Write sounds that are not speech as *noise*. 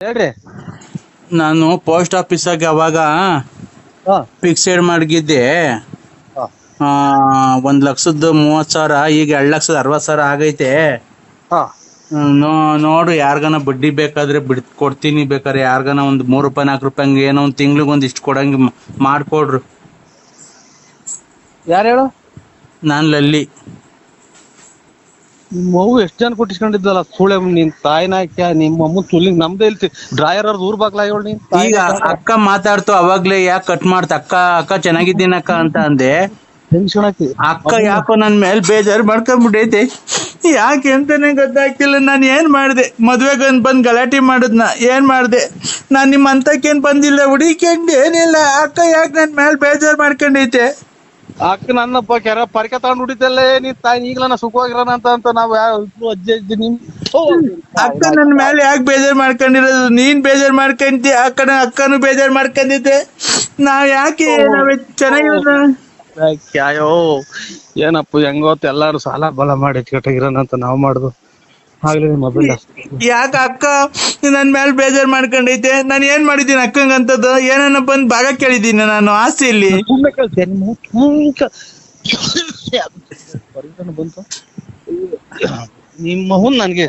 ಹೇಳ್ರಿ. ನಾನು ಪೋಸ್ಟ್ ಆಫೀಸಾಗ ಅವಾಗ ಹಾ. ಫಿಕ್ಸೆಡ್ ಮಾಡಿದ್ದೆ ಒಂದ್ ಲಕ್ಷದ ಮೂವತ್ ಸಾವಿರ ಈಗ ಎರಡ್ ಲಕ್ಷದ ಅರವತ್ ಸಾವಿರ ಆಗೈತೆ. ನೋಡು ಯಾರ್ಗನ ಬಡ್ಡಿ ಬೇಕಾದ್ರೆ ಬಿಡ್ ಕೊಡ್ತೀನಿ ಬೇಕಾದ್ರೆ ಯಾರ್ಗನ ಒಂದ್ ಮೂರ್ ರೂಪಾಯಿ ನಾಲ್ಕು ರೂಪಾಯಿ ಹಂಗೆ ಏನೋ ಒಂದ್ ತಿಂಗ್ಳಿಗೆ ಒಂದ್ ಇಷ್ಟು ಕೊಡಂಗೆ ಮಾಡ್ಕೊಡ್ರು. ಯಾರು ಹೇಳು? ನಾನ್ ಲಲ್ಲಿ. ನಿಮ್ಮ ಮಗು ಎಷ್ಟ್ ಜನ ಕೊಟ್ಟಿಸ್ಕೊಂಡಿದ್ದಲ್ಲ? ಸುಳೆ ನಿನ್ ತಾಯಿನ ಹಾಕ್ಯ ನಿಮ್ಮ ಅಮ್ಮ ತುಲಿ ನಮ್ದೇ ಇಲ್ತಿ. ಡ್ರಾಯರ್ ಅವ್ರದ್ದು ಊರ್ ಬಾಗ್ಲ ಹೇಳು ನೀನ್ ಈಗ ಅಕ್ಕ ಮಾತಾಡ್ತು ಅವಾಗ್ಲೇ ಯಾಕೆ ಕಟ್ ಮಾಡ್ತ? ಅಕ್ಕ ಅಕ್ಕ ಚೆನ್ನಾಗಿದ್ದೀನಕ್ಕ ಅಂತ ಅಂದೆ. ಟೆನ್ಷನ್ ಹಾಕಿ ಅಕ್ಕ ಯಾಕೋ ನನ್ ಮೇಲೆ ಬೇಜಾರ್ ಮಾಡ್ಕೊಂಡ್ಬಿಟ್ಟೈತೆ ಯಾಕೆ ಅಂತಾನೆ ಗೊತ್ತಾಗ್ತಿಲ್ಲ. ನಾನು ಏನ್ ಮಾಡ್ದೆ? ಮದ್ವೆಗೆ ಬಂದ್ ಗಲಾಟೆ ಮಾಡಿದ್ನ. ಏನ್ ಮಾಡ್ದೆ? ನಾನ್ ನಿಮ್ಮ ಅಂತಕ್ಕೇನ್ ಬಂದಿಲ್ಲ ಹುಡುಕೊಂಡು ಏನಿಲ್ಲ ಅಕ್ಕ ಯಾಕೆ ನನ್ ಮೇಲೆ ಬೇಜಾರ್ ಮಾಡ್ಕೊಂಡೈತೆ? ಅಕ್ಕ ನನ್ನಪ್ಪ ಕೆರ ಪರಿಕೆ ತಗೊಂಡ್ ಹುಡಿತಲ್ಲೇ ನೀ ತಾಯಿ ಈಗಲನ ಸುಖವಾಗಿರೋಣ ಅಂತ ಅಂತ ನಾವ್ ಇಬ್ರು ಅಜ್ಜಿ ಅಜ್ಜಿ ನಿಮ್ ಅಕ್ಕ ನನ್ ಮೇಲೆ ಯಾಕೆ ಬೇಜಾರ್ ಮಾಡ್ಕೊಂಡಿರೋದು? ನೀನ್ ಬೇಜಾರ್ ಮಾಡ್ಕೊಂತಿ ಅಕ್ಕನ ಅಕ್ಕನು ಬೇಜಾರ್ ಮಾಡ್ಕೊಂಡಿದ್ದೆ ನಾವ್ ಯಾಕೆ ನಾವ್ ಚೆನ್ನಾಗಿರೋದು? ಅಯ್ಯೋ ಏನಪ್ಪ ಹೆಂಗೋತ್ ಎಲ್ಲಾರು ಸಾಲ ಬಲ ಮಾಡಿ ಇಟ್ಕೊಟ್ಟಿರೋಣ ಅಂತ ನಾವ್ ಮಾಡುದು. ಆಗ್ಲಿ ಮೊಬೈಲ್ ಯಾಕ ಅಕ್ಕ? ನನ್ ಮೇಲೆ ಬೇಜಾರ್ ಮಾಡ್ಕೊಂಡೈತೆ. ನಾನು ಏನ್ ಮಾಡಿದ್ದೀನಿ ಅಕ್ಕಂಗಂತದ್ದು ಏನನ್ನ ಬಂದ್ ಭಾಗ ಕೇಳಿದ್ದೀನಿ ನಾನು ಆಸ್ತಿಯಲ್ಲಿ *laughs* ಬಂತು. ನಿಮ್ಮ ಹುನ್ ನನ್ಗೆ.